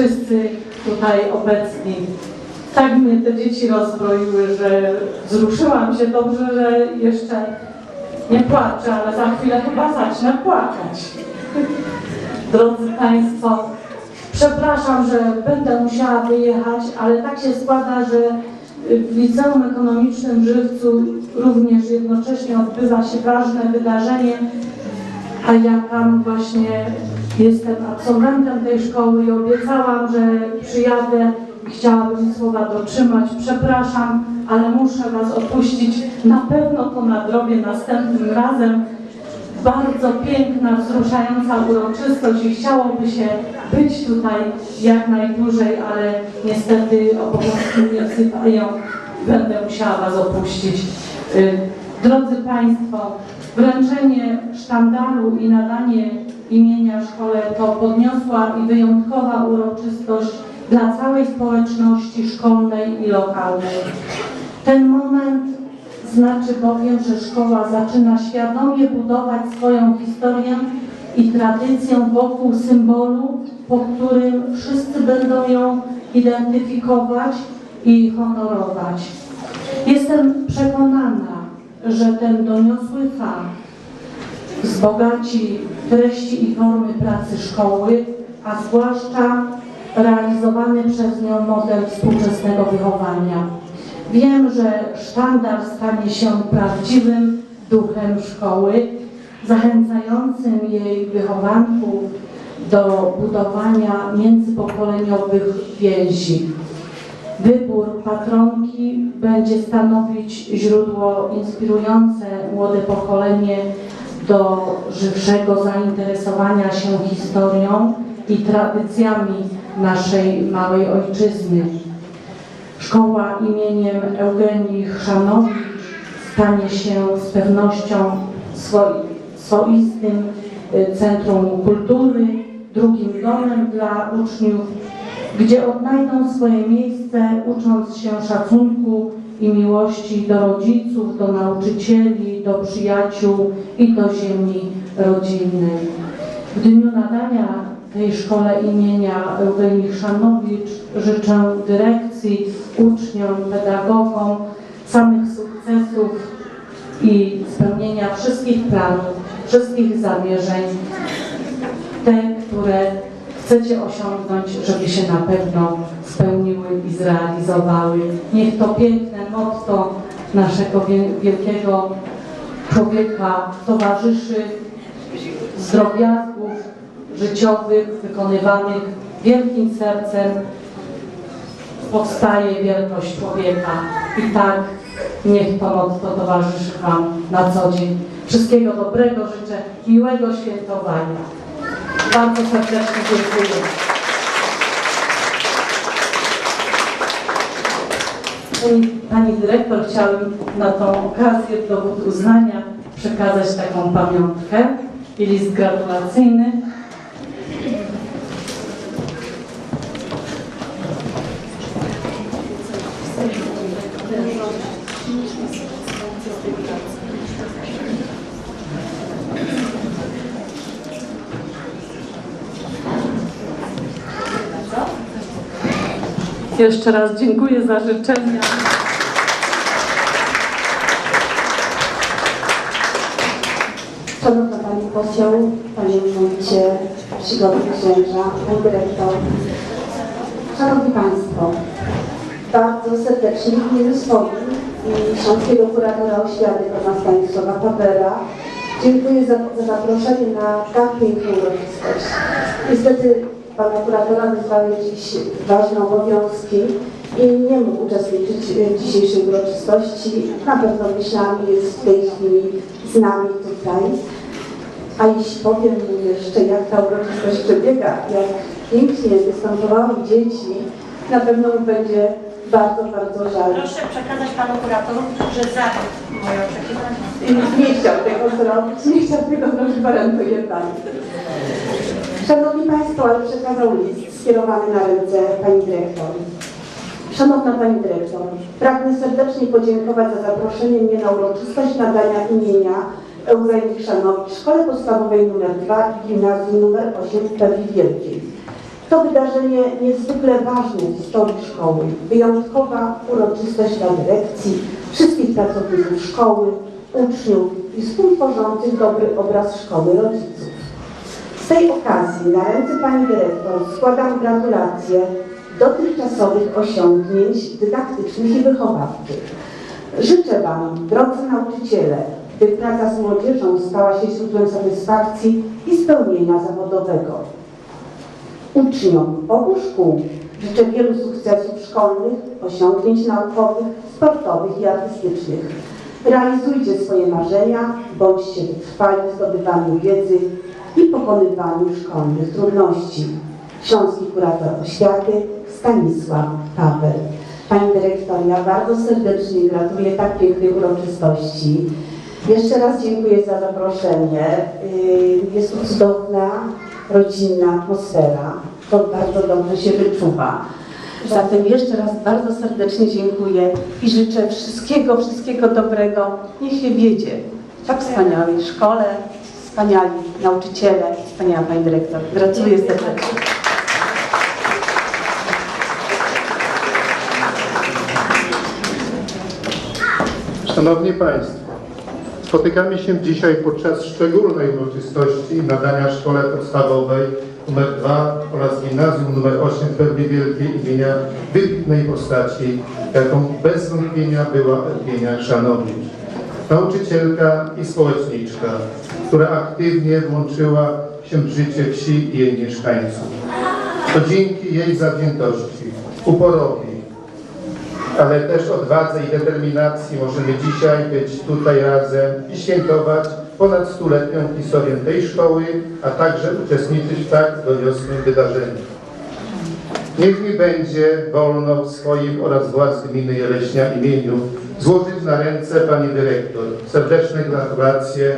wszyscy tutaj obecni. Tak mnie te dzieci rozbroiły, że wzruszyłam się dobrze, że jeszcze nie płaczę, ale za chwilę chyba zacznę płakać. Drodzy Państwo, przepraszam, że będę musiała wyjechać, ale tak się składa, że w Liceum Ekonomicznym w Żywcu również jednocześnie odbywa się ważne wydarzenie, a ja tam właśnie jestem absolwentem tej szkoły i obiecałam, że przyjadę i chciałabym słowa dotrzymać. Przepraszam, ale muszę Was opuścić. Na pewno to nadrobię następnym razem. Bardzo piękna, wzruszająca uroczystość i chciałoby się być tutaj jak najdłużej, ale niestety obowiązki mnie wzywają. Będę musiała Was opuścić. Y, Drodzy Państwo, wręczenie sztandaru i nadanie imienia szkole to podniosła i wyjątkowa uroczystość dla całej społeczności szkolnej i lokalnej. Ten moment znaczy bowiem, że szkoła zaczyna świadomie budować swoją historię i tradycję wokół symbolu, po którym wszyscy będą ją identyfikować i honorować. Jestem przekonana, że ten doniosły fakt wzbogaci treści i formy pracy szkoły, a zwłaszcza realizowany przez nią model współczesnego wychowania. Wiem, że sztandar stanie się prawdziwym duchem szkoły, zachęcającym jej wychowanków do budowania międzypokoleniowych więzi. Wybór patronki będzie stanowić źródło inspirujące młode pokolenie do żywszego zainteresowania się historią i tradycjami naszej małej ojczyzny. Szkoła imieniem Eugenii Chrzanowicz stanie się z pewnością swoi, swoistym y, centrum kultury, drugim domem dla uczniów, gdzie odnajdą swoje miejsce, ucząc się szacunku i miłości do rodziców, do nauczycieli, do przyjaciół i do ziemi rodzinnej. W dniu nadania tej szkole imienia Eugenii Chrzanowicz życzę dyrekcji, uczniom, pedagogom samych sukcesów i spełnienia wszystkich planów, wszystkich zamierzeń, te, które chcecie osiągnąć, żeby się na pewno spełniły i zrealizowały. Niech to piękne motto naszego wie- wielkiego człowieka towarzyszy z drobiazgów życiowych wykonywanych wielkim sercem powstaje wielkość człowieka. I tak niech to motto towarzyszy Wam na co dzień. Wszystkiego dobrego życzę, miłego świętowania. Bardzo serdecznie dziękuję. Pani, pani dyrektor, chciałabym na tą okazję dowód uznania przekazać taką pamiątkę i list gratulacyjny. Jeszcze raz dziękuję za życzenia. Szanowna Pani Poseł, Panie Wójcie, Przygody Księża, Pani Dyrektor. Szanowni Państwo, bardzo serdecznie w imieniu swoim i Śląskiego Kuratora Oświaty Pana Stanisława Pawera dziękuję za, za zaproszenie na tak piękną uroczystość. Niestety Pana Kuratora wyzwały dziś ważne obowiązki i nie mógł uczestniczyć w dzisiejszej uroczystości. Na pewno myślami jest w tej chwili z nami tutaj. A jeśli powiem mu jeszcze, jak ta uroczystość przebiega, jak pięknie występowały dzieci, na pewno mu będzie bardzo, bardzo żal. Proszę przekazać panu kuratorowi, że zawiódł moje oczekiwania. Nie chciał tego zrobić, nie chciał tego zrobić, gwarantuję Pani. Szanowni Państwo, przekazał list skierowany na ręce Pani Dyrektor. Szanowna Pani Dyrektor, pragnę serdecznie podziękować za zaproszenie mnie na uroczystość nadania imienia Eugenii Chrzanowicz Szkole Podstawowej nr 2 i Gimnazjum nr 8 w Pewli Wielkiej. To wydarzenie niezwykle ważne w historii szkoły. Wyjątkowa uroczystość dla dyrekcji, wszystkich pracowników szkoły, uczniów i współtworzących dobry obraz szkoły rodziców. Tej okazji na ręce Pani Dyrektor składam gratulacje dotychczasowych osiągnięć dydaktycznych i wychowawczych. Życzę Wam, drodzy nauczyciele, by praca z młodzieżą stała się źródłem satysfakcji i spełnienia zawodowego. Uczniom obu szkół życzę wielu sukcesów szkolnych, osiągnięć naukowych, sportowych i artystycznych. Realizujcie swoje marzenia, bądźcie wytrwali w zdobywaniu wiedzy i pokonywaniu szkolnych trudności. Śląski kurator oświaty Stanisław Paweł. Pani dyrektor, ja bardzo serdecznie gratuluję tak pięknej uroczystości. Jeszcze raz dziękuję za zaproszenie. Yy, Jest tu cudowna, rodzinna atmosfera. To bardzo dobrze się wyczuwa. Zatem jeszcze raz bardzo serdecznie dziękuję i życzę wszystkiego, wszystkiego dobrego. Niech się wiedzie w tak wspaniałej szkole, wspaniali nauczyciele, wspaniała Pani Dyrektor. Gratuluję serdecznie. Szanowni Państwo, spotykamy się dzisiaj podczas szczególnej uroczystości nadania Szkole Podstawowej nr 2 oraz Gimnazjum nr 8 w Perwie Wielkiej imienia wybitnej postaci, jaką bez wątpienia była Elwienia Chrzanowicz. Nauczycielka i społeczniczka, która aktywnie włączyła się w życie wsi i jej mieszkańców. To dzięki jej zawziętości, uporowi, ale też odwadze i determinacji możemy dzisiaj być tutaj razem i świętować ponad stuletnią historię tej szkoły, a także uczestniczyć w tak doniosłym wydarzeniu. Niech mi będzie wolno w swoim oraz władz gminy Jeleśnia imieniu złożyć na ręce Pani Dyrektor serdeczne gratulacje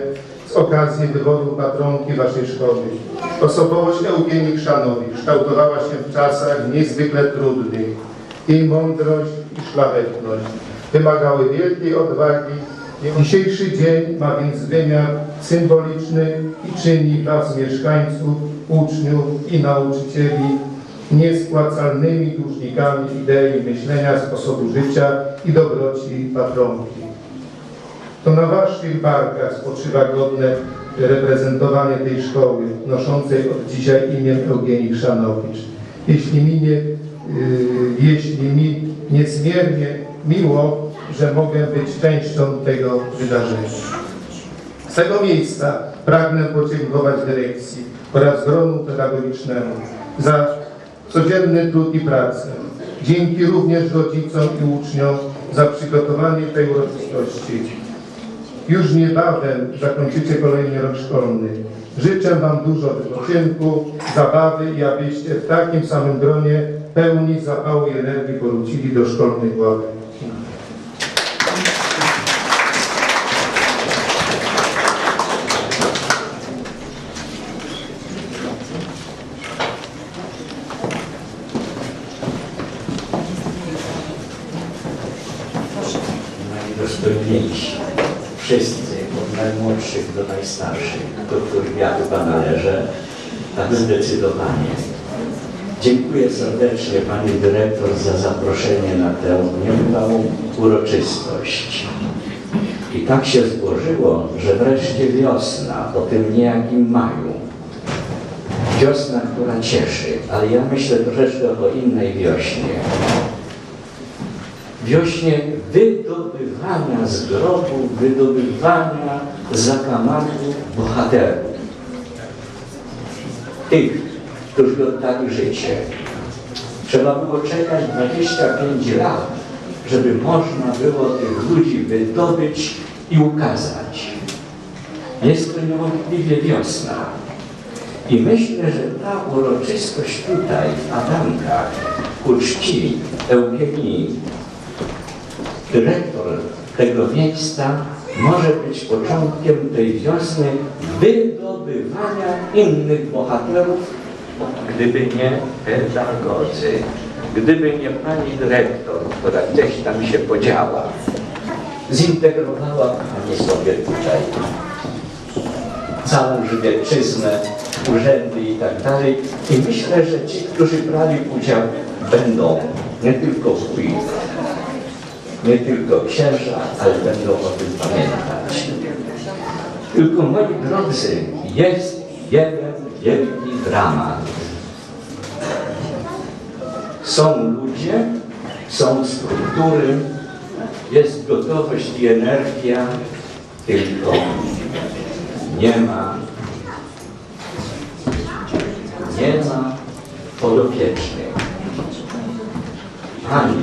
z okazji wyboru patronki Waszej szkoły. Osobowość Eugenii Chrzanowicz kształtowała się w czasach niezwykle trudnych. Jej mądrość i szlachetność wymagały wielkiej odwagi. Dzisiejszy dzień ma więc wymiar symboliczny i czyni was mieszkańców, uczniów i nauczycieli niespłacalnymi dłużnikami idei myślenia, sposobu życia i dobroci patronki. To na waszych barkach spoczywa godne reprezentowanie tej szkoły, noszącej od dzisiaj imię Eugenii Chrzanowicz. Jeśli mi, nie, yy, jeśli mi niezmiernie miło, że mogę być częścią tego wydarzenia. Z tego miejsca pragnę podziękować dyrekcji oraz gronu pedagogicznemu za codzienny trud i pracę. Dzięki również rodzicom i uczniom za przygotowanie tej uroczystości. Już niebawem zakończycie kolejny rok szkolny. Życzę Wam dużo wypoczynku, zabawy i abyście w takim samym gronie pełni zapału i energii powrócili do szkolnych ławek. najdostojniejsi. Wszyscy, od najmłodszych do najstarszych, do których ja chyba należę, tak zdecydowanie. Dziękuję serdecznie Pani Dyrektor za zaproszenie na tę niebywałą uroczystość. I tak się złożyło, że wreszcie wiosna, po tym niejakim maju, wiosna, która cieszy, ale ja myślę troszeczkę o innej wiośnie wiośnie wydobywania z grobu, wydobywania z zakamarków bohaterów. Tych, którzy oddali życie. Trzeba było czekać 25 lat, żeby można było tych ludzi wydobyć i ukazać. Jest to niewątpliwie wiosna. I myślę, że ta uroczystość tutaj, w Adamkach, ku czci Eugenii dyrektor tego miejsca może być początkiem tej wiosny wydobywania innych bohaterów, gdyby nie pedagodzy, gdyby nie pani dyrektor, która gdzieś tam się podziała, zintegrowała pani sobie tutaj całą Żywiecczyznę urzędy i tak dalej. I myślę, że ci, którzy brali udział, będą nie tylko wójt, nie tylko księża, ale będą o tym pamiętać. Tylko moi drodzy, jest jeden wielki dramat. Są ludzie, są struktury, jest gotowość i energia, tylko nie ma, nie ma podopiecznych. Panie,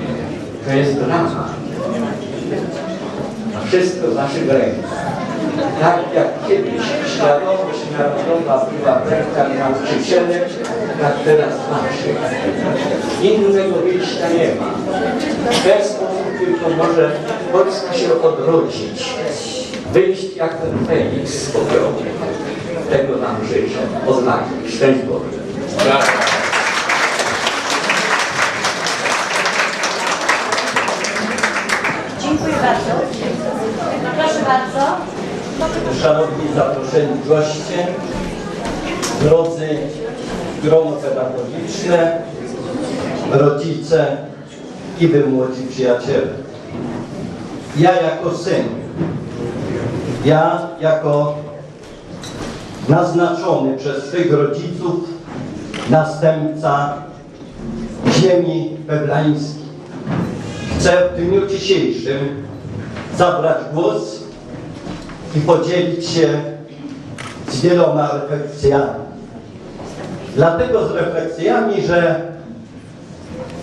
to jest dramat. Wszystko w naszych rękach. Tak jak kiedyś świadomość narodowa była w rękach nauczycielek, tak teraz naszych. Innego wyjścia nie ma. W ten sposób tylko może Polska się odrodzić. Wyjść jak ten Feniks z pogromu. Tego nam życzę. Oznaki. Szczęść Boże. Dziękuję bardzo. Proszę bardzo. Szanowni zaproszeni goście, drodzy grono pedagogiczne, rodzice i wy młodzi przyjaciele. Ja jako syn, ja jako naznaczony przez swych rodziców następca ziemi weblańskiej, chcę w dniu dzisiejszym zabrać głos i podzielić się z wieloma refleksjami. Dlatego z refleksjami, że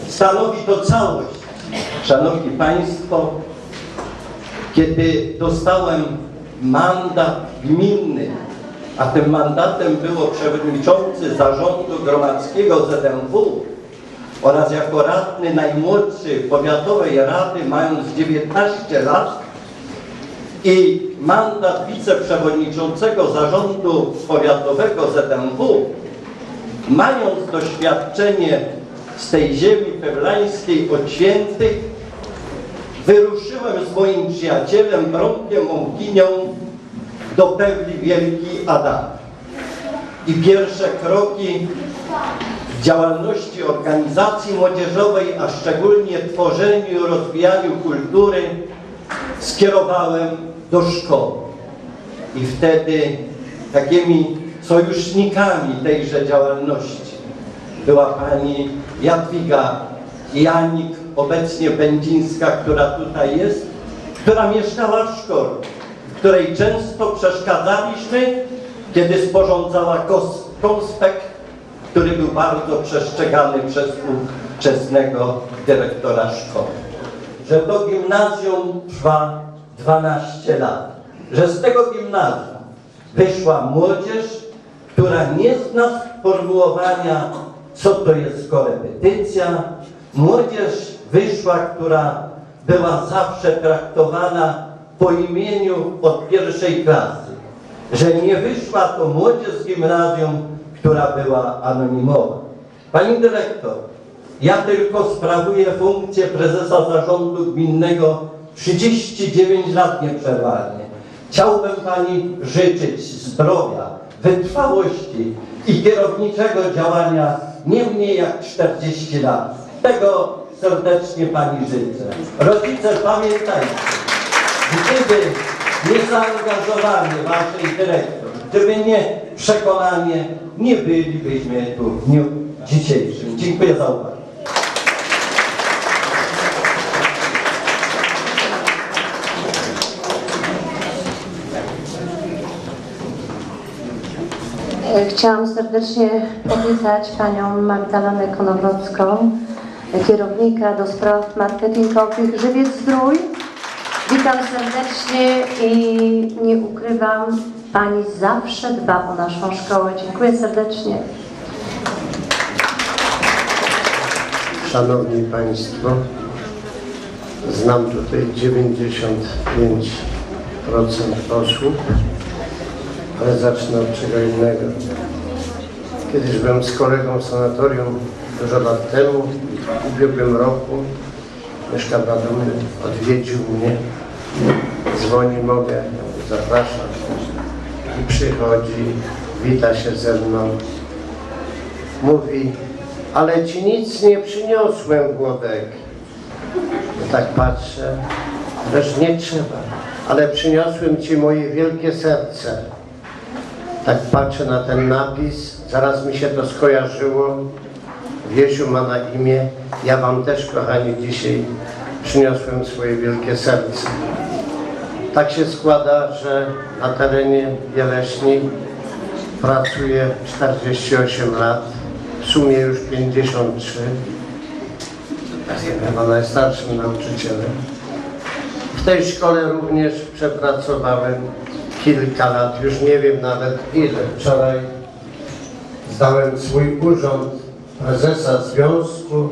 stanowi to całość. Szanowni Państwo, kiedy dostałem mandat gminny, a tym mandatem było przewodniczący zarządu gromadzkiego ZMW oraz jako radny najmłodszy powiatowej rady mając 19 lat, i mandat wiceprzewodniczącego zarządu powiatowego ZMW, mając doświadczenie z tej ziemi pewlańskiej od świętych, wyruszyłem z moim przyjacielem Bronkiem Mąkinią do Pewli Wielki Adam. I pierwsze kroki działalności organizacji młodzieżowej, a szczególnie tworzeniu i rozwijaniu kultury skierowałem do szkoły. I wtedy takimi sojusznikami tejże działalności była pani Jadwiga Janik, obecnie Będzińska, która tutaj jest, która mieszkała w szkole, w której często przeszkadzaliśmy, kiedy sporządzała konspekt, który był bardzo przestrzegany przez ówczesnego dyrektora szkoły że do gimnazjum trwa 12 lat. Że z tego gimnazjum wyszła młodzież, która nie zna sformułowania, co to jest korepetycja. Młodzież wyszła, która była zawsze traktowana po imieniu od pierwszej klasy. Że nie wyszła to młodzież z gimnazjum, która była anonimowa. Pani dyrektor, ja tylko sprawuję funkcję prezesa zarządu gminnego 39 lat nieprzerwanie. Chciałbym Pani życzyć zdrowia, wytrwałości i kierowniczego działania nie mniej jak 40 lat. Tego serdecznie Pani życzę. Rodzice, pamiętajcie, gdyby nie zaangażowanie Waszej dyrektor, gdyby nie przekonanie, nie bylibyśmy tu w dniu dzisiejszym. Dziękuję za uwagę. Chciałam serdecznie powitać panią Magdalenę Konowrocką, kierownika do spraw marketingowych Żywiec Zdrój. Witam serdecznie i nie ukrywam, pani zawsze dba o naszą szkołę. Dziękuję serdecznie. Szanowni Państwo, znam tutaj 95% osób, ale zacznę od czego innego. Kiedyś byłem z kolegą w sanatorium dużo lat temu, w ubiegłym roku. Mieszka w Radomiu, odwiedził mnie, dzwoni, mogę, zapraszam. I przychodzi wita się ze mną. Mówi, ale ci nic nie przyniosłem, Włodek. Ja tak patrzę, też nie trzeba, ale przyniosłem ci moje wielkie serce. Tak patrzę na ten napis, zaraz mi się to skojarzyło. Wiesiu ma na imię. Ja wam też, kochani, dzisiaj przyniosłem swoje wielkie serce. Tak się składa, że na terenie Bieleśni pracuję 48 lat, w sumie już 53. Jestem chyba najstarszym nauczycielem. W tej szkole również przepracowałem kilka lat, już nie wiem nawet ile. Wczoraj zdałem swój urząd prezesa związku,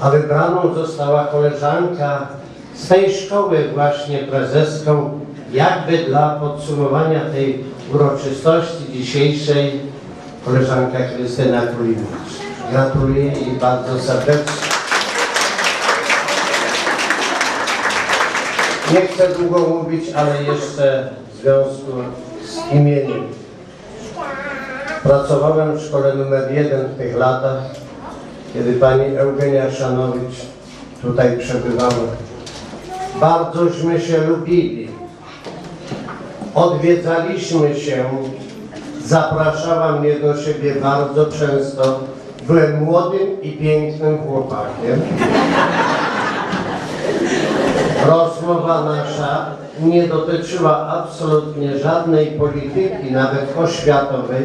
a wybraną została koleżanka z tej szkoły właśnie prezeską, jakby dla podsumowania tej uroczystości dzisiejszej koleżanka Krystyna Kulinowicz. Gratuluję jej bardzo serdecznie. Nie chcę długo mówić, ale jeszcze w związku z imieniem. Pracowałem w szkole numer jeden w tych latach, kiedy pani Eugenia Szanowicz tutaj przebywała. Bardzośmy się lubili. Odwiedzaliśmy się. Zapraszała mnie do siebie bardzo często. Byłem młodym i pięknym chłopakiem. Rozmowa nasza nie dotyczyła absolutnie żadnej polityki, nawet oświatowej,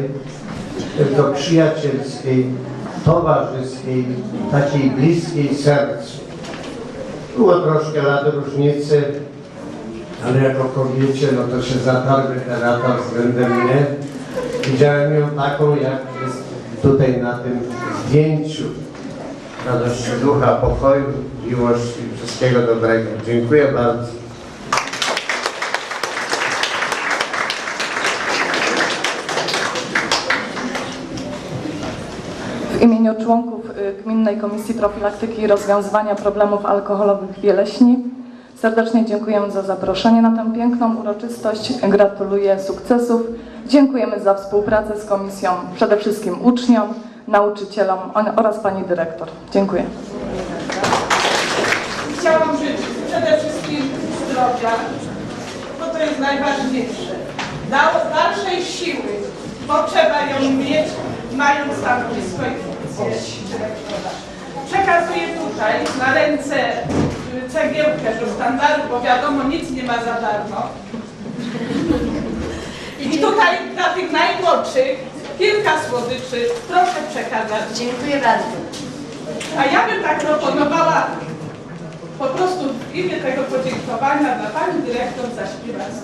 tylko przyjacielskiej, towarzyskiej, takiej bliskiej sercu. Było troszkę lat różnicy, ale jako kobiecie, no to się zatarły te lata względem mnie. Widziałem ją taką, jak jest tutaj na tym zdjęciu. Radości ducha, pokoju, miłości, wszystkiego dobrego. Dziękuję bardzo. W imieniu członków y, Gminnej Komisji Profilaktyki i Rozwiązywania Problemów Alkoholowych w Wieleśni serdecznie dziękujemy za zaproszenie na tę piękną uroczystość. Gratuluję sukcesów. Dziękujemy za współpracę z komisją, przede wszystkim uczniom, nauczycielom oraz pani dyrektor. Dziękuję. Chciałam życzyć przede wszystkim zdrowia, bo to jest najważniejsze. Dal- dalszej siły, bo trzeba ją mieć, mając stanowisko i funkcję dyrektora. Przekazuję tutaj na ręce y, cegiełkę do sztandaru, bo wiadomo, nic nie ma za darmo. I tutaj dla tych najmłodszych kilka słodyczy proszę przekazać. Dziękuję bardzo. A ja bym tak proponowała po prostu w imię tego podziękowania dla pani dyrektor zaśpiewać z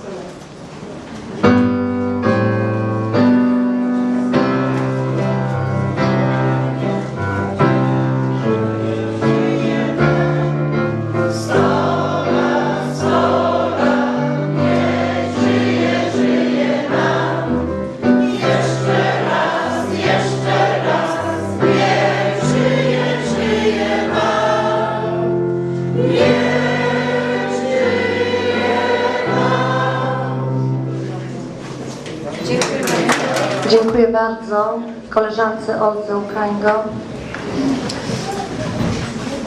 bardzo koleżance Oldze Ukraingo.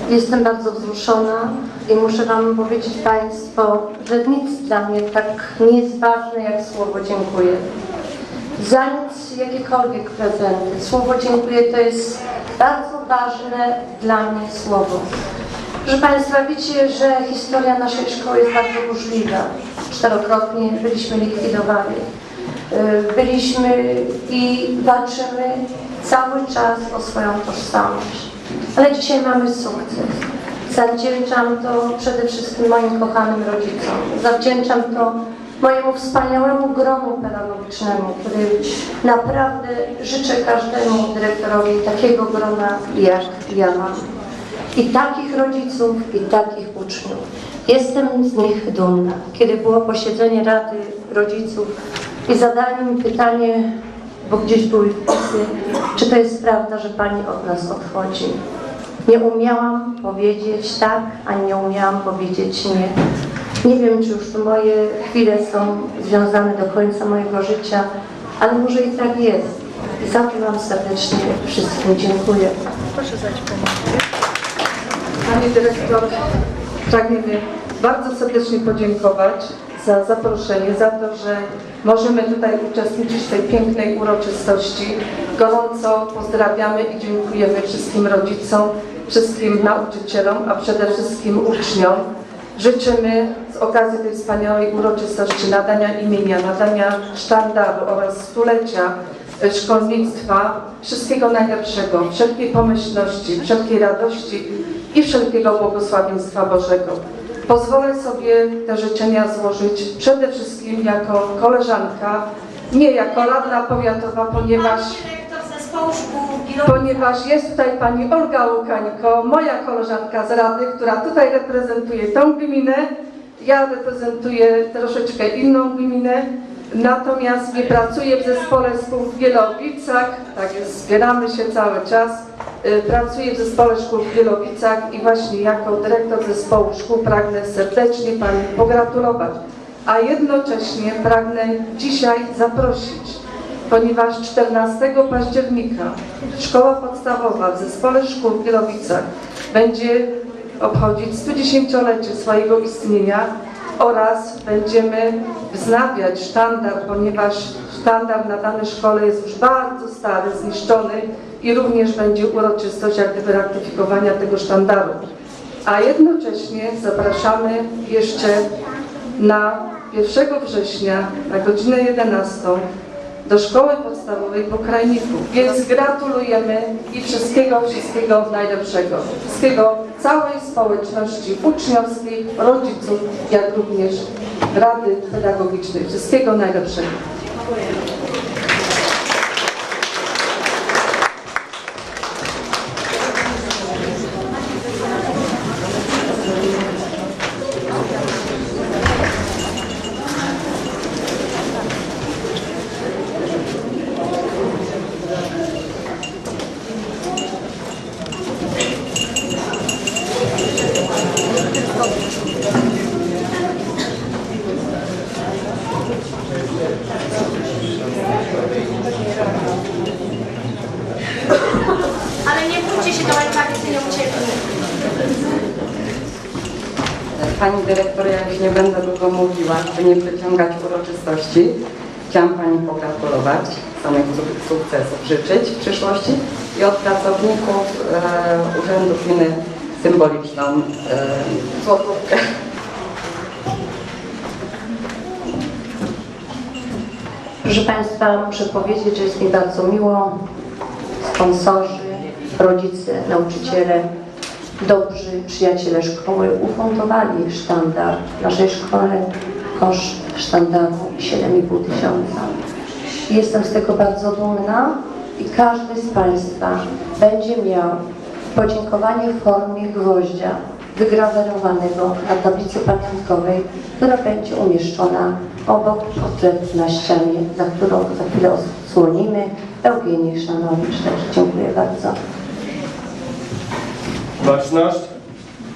Jestem bardzo wzruszona i muszę Wam powiedzieć Państwo, że nic dla mnie tak nie jest ważne jak słowo dziękuję. Za nic jakiekolwiek prezenty. Słowo dziękuję to jest bardzo ważne dla mnie słowo. Proszę Państwa, wiecie, że historia naszej szkoły jest bardzo burzliwa. Czterokrotnie byliśmy likwidowani. Y, Byliśmy i walczymy cały czas o swoją tożsamość. Ale dzisiaj mamy sukces. Zawdzięczam to przede wszystkim moim kochanym rodzicom. Zawdzięczam to mojemu wspaniałemu gronu pedagogicznemu, który naprawdę życzę każdemu dyrektorowi takiego grona jak ja mam. I takich rodziców, i takich uczniów. Jestem z nich dumna. Kiedy było posiedzenie Rady Rodziców i zadali mi pytanie, bo gdzieś były wpisy, czy to jest prawda, że Pani od nas odchodzi. Nie umiałam powiedzieć tak, ani nie umiałam powiedzieć nie. Nie wiem, czy już moje chwile są związane do końca mojego życia, ale może i tak jest. I za to Wam serdecznie wszystkim dziękuję. Pani dyrektor, pragniemy bardzo serdecznie podziękować za zaproszenie, za to, że możemy tutaj uczestniczyć w tej pięknej uroczystości. Gorąco pozdrawiamy i dziękujemy wszystkim rodzicom, wszystkim nauczycielom, a przede wszystkim uczniom. Życzymy z okazji tej wspaniałej uroczystości nadania imienia, nadania sztandaru oraz stulecia e, szkolnictwa wszystkiego najlepszego, wszelkiej pomyślności, wszelkiej radości i wszelkiego błogosławieństwa Bożego. Pozwolę sobie te życzenia złożyć przede wszystkim jako koleżanka, nie jako radna powiatowa, ponieważ ponieważ jest tutaj pani Olga Łukańko, moja koleżanka z Rady, która tutaj reprezentuje tą gminę. Ja reprezentuję troszeczkę inną gminę, natomiast nie pracuję w zespole szkół w Wielowicach, tak jest, zbieramy się cały czas. Y, Pracuję w zespole szkół w Wielowicach i właśnie jako dyrektor zespołu szkół pragnę serdecznie Pani pogratulować, a jednocześnie pragnę dzisiaj zaprosić ponieważ 14 października Szkoła Podstawowa w Zespole Szkół w Wielowicach będzie obchodzić 110-lecie swojego istnienia oraz będziemy wznawiać sztandar, ponieważ sztandar na danej szkole jest już bardzo stary, zniszczony i również będzie uroczystość jak gdyby ratyfikowania tego sztandaru. A jednocześnie zapraszamy jeszcze na 1 września na godzinę 11 do szkoły podstawowej w Okrajniku. Więc gratulujemy i wszystkiego, wszystkiego najlepszego. Wszystkiego całej społeczności uczniowskiej, rodziców, jak również Rady Pedagogicznej. Wszystkiego najlepszego. Ale nie bójcie się, to alfabety nie ucieknie. Pani dyrektor, ja już nie będę długo mówiła, by nie przeciągać uroczystości. Chciałam Pani pogratulować, samych suk- sukcesów życzyć w przyszłości i od pracowników e, Urzędu Gminy symboliczną e, złotówkę. Proszę Państwa, muszę powiedzieć, że jest mi bardzo miło. Sponsorzy, rodzice, nauczyciele, dobrzy przyjaciele szkoły ufundowali sztandar. Naszej szkole koszt sztandaru 7,5 tysiąca. Jestem z tego bardzo dumna i każdy z Państwa będzie miał podziękowanie w formie gwoździa wygrawerowanego na tablicy pamiątkowej, która będzie umieszczona obok portretu na ścianie, za którą za chwilę odsłonimy Eugenii Szanowicz. Także dziękuję bardzo. Baczność.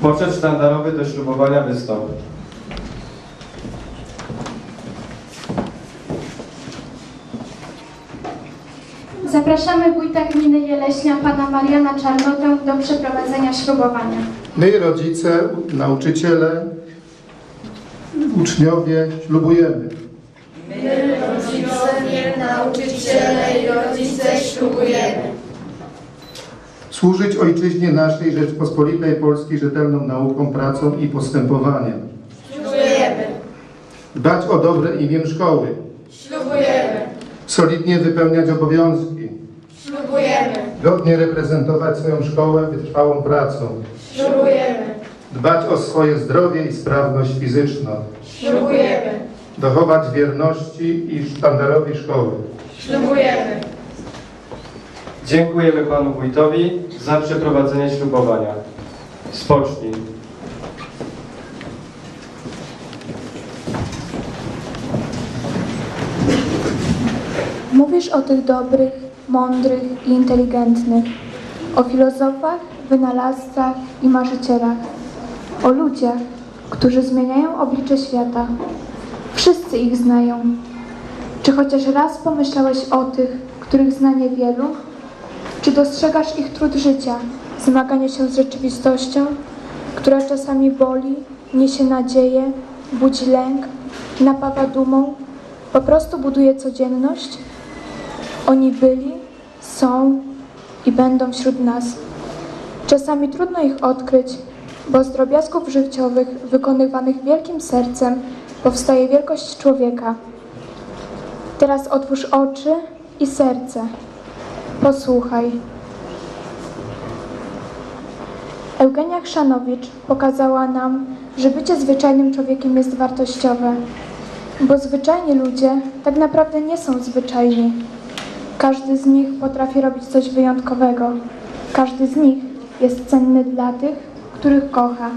Poczet sztandarowy do ślubowania wystąp. Zapraszamy wójta gminy Jeleśnia, pana Mariana Czarnotę do przeprowadzenia ślubowania. My, rodzice, nauczyciele, uczniowie, ślubujemy. Rodzice, nauczyciele i rodzice ślubujemy. Służyć Ojczyźnie naszej Rzeczpospolitej Polskiej rzetelną nauką, pracą i postępowaniem. Ślubujemy. Dbać o dobre imię szkoły. Ślubujemy. Solidnie wypełniać obowiązki. Ślubujemy. Godnie reprezentować swoją szkołę wytrwałą pracą. Ślubujemy. Dbać o swoje zdrowie i sprawność fizyczną. Ślubujemy. Dochować wierności i sztandarowi szkoły. Ślubujemy. Dziękujemy Panu Wójtowi za przeprowadzenie ślubowania. Spocznij. Mówisz o tych dobrych, mądrych i inteligentnych, o filozofach, wynalazcach i marzycielach, o ludziach, którzy zmieniają oblicze świata. Wszyscy ich znają. Czy chociaż raz pomyślałeś o tych, których zna niewielu? Czy dostrzegasz ich trud życia, zmaganie się z rzeczywistością, która czasami boli, niesie nadzieję, budzi lęk, napawa dumą, po prostu buduje codzienność? Oni byli, są i będą wśród nas. Czasami trudno ich odkryć, bo z drobiazgów życiowych wykonywanych wielkim sercem powstaje wielkość człowieka. Teraz otwórz oczy i serce. Posłuchaj. Eugenia Chrzanowicz pokazała nam, że bycie zwyczajnym człowiekiem jest wartościowe, bo zwyczajni ludzie tak naprawdę nie są zwyczajni. Każdy z nich potrafi robić coś wyjątkowego. Każdy z nich jest cenny dla tych, których kocha.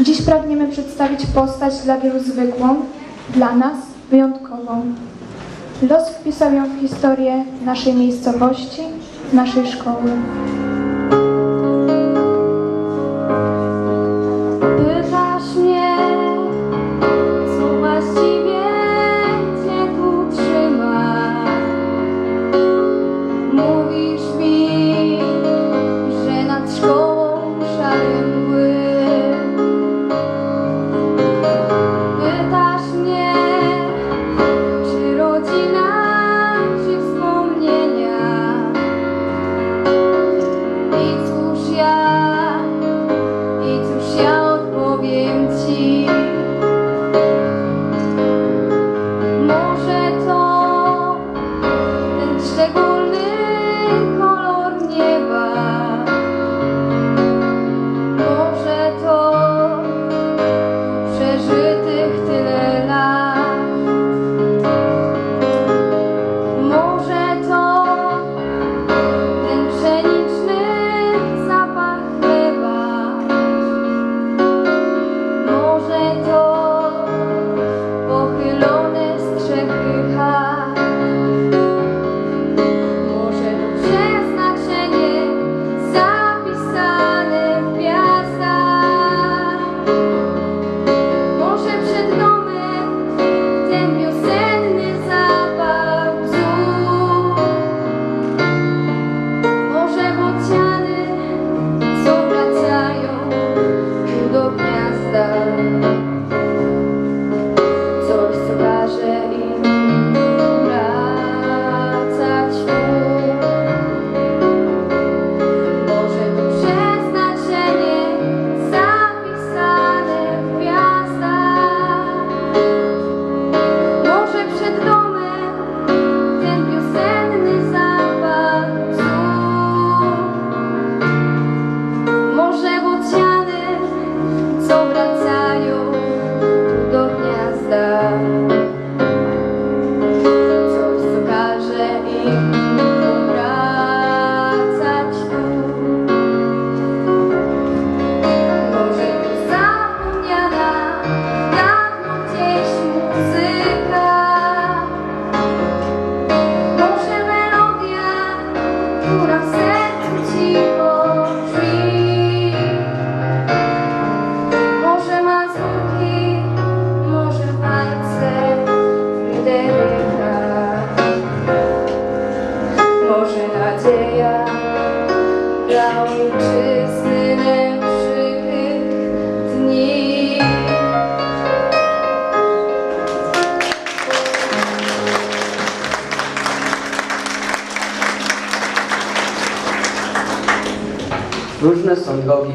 Dziś pragniemy przedstawić postać dla wielu zwykłą, dla nas wyjątkową. Los wpisał ją w historię naszej miejscowości, naszej szkoły.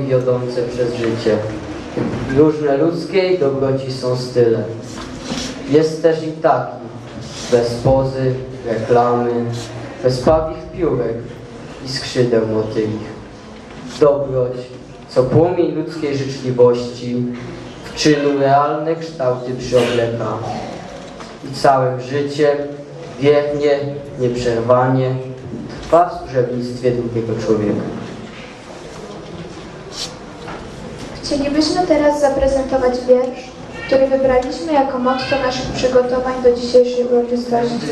Wiodące przez życie. Różne ludzkiej dobroci są style. Jest też i taki, bez pozy, reklamy, bez pawich piórek i skrzydeł motylich. Dobroć, co płomień ludzkiej życzliwości, w czynu realne kształty przyobleka. I całym życiem, wiernie, nieprzerwanie, trwa w służebnictwie drugiego człowieka. Chcielibyśmy teraz zaprezentować wiersz, który wybraliśmy jako motto naszych przygotowań do dzisiejszej uroczystości.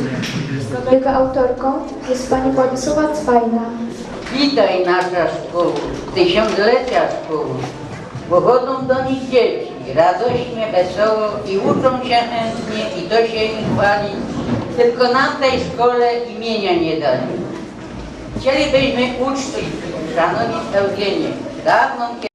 Jego autorką jest pani Władysława Cwajna. Witaj nasza szkoła, tysiąclecia szkół, bo chodzą do nich dzieci, radośnie, wesoło i uczą się chętnie i to się im chwali. tylko nam tej szkole imienia nie dali. Chcielibyśmy uczcić, szanowni Eugenie, dawną